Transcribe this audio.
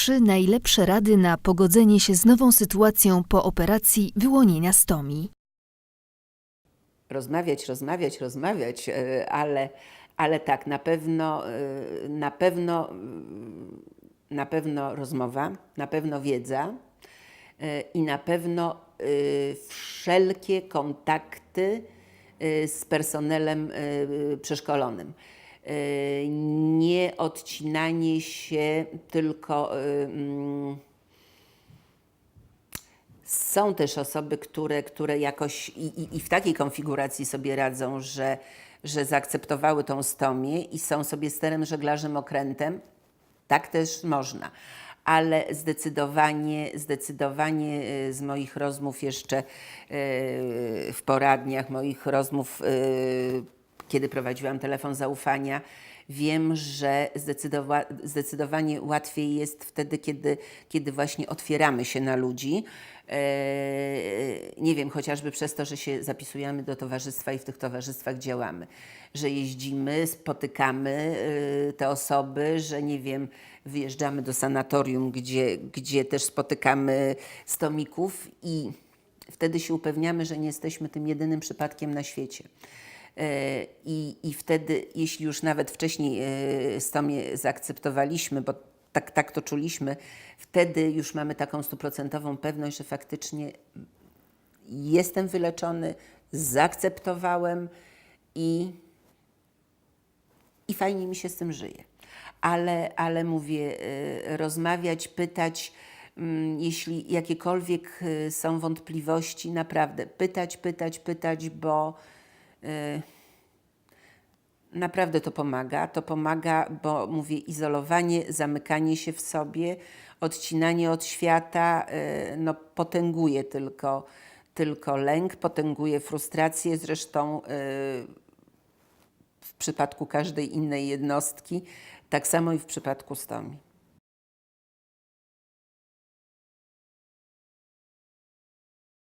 Trzy najlepsze rady na pogodzenie się z nową sytuacją po operacji wyłonienia stomi. rozmawiać, rozmawiać, rozmawiać, e, ale, ale tak, na pewno, e, na pewno, mm, na pewno rozmowa, na pewno wiedza e, i na pewno e, wszelkie kontakty e, z personelem e, przeszkolonym. E, Nie odcinanie się tylko. e, mm, są też osoby, które, które jakoś i, i, i w takiej konfiguracji sobie radzą, że, że zaakceptowały tą stomię i są sobie sterem żeglarzem okrętem. Tak też można. Ale zdecydowanie, zdecydowanie y, z moich rozmów jeszcze y, w poradniach, moich rozmów, y, kiedy prowadziłam telefon zaufania, wiem, że zdecydowa- zdecydowanie łatwiej jest wtedy, kiedy, kiedy właśnie otwieramy się na ludzi. Eee, Nie wiem, chociażby przez to, że się zapisujemy do towarzystwa i w tych towarzystwach działamy, że jeździmy, spotykamy y, te osoby, że nie wiem, wyjeżdżamy do sanatorium, gdzie, gdzie też spotykamy stomików i wtedy się upewniamy, że nie jesteśmy tym jedynym przypadkiem na świecie. E, I, I wtedy, jeśli już nawet wcześniej e, stomię zaakceptowaliśmy, bo tak, tak to czuliśmy, wtedy już mamy taką stuprocentową pewność, że faktycznie jestem wyleczony, zaakceptowałem i, i fajnie mi się z tym żyje. Ale, ale mówię, e, rozmawiać, pytać, mm, jeśli jakiekolwiek e, są wątpliwości, naprawdę pytać, pytać, pytać, bo e, naprawdę to pomaga. To pomaga, bo mówię, izolowanie, zamykanie się w sobie, odcinanie od świata, e, no, potęguje tylko, tylko lęk, potęguje frustrację. Zresztą e, w przypadku każdej innej jednostki, tak samo i w przypadku stomi.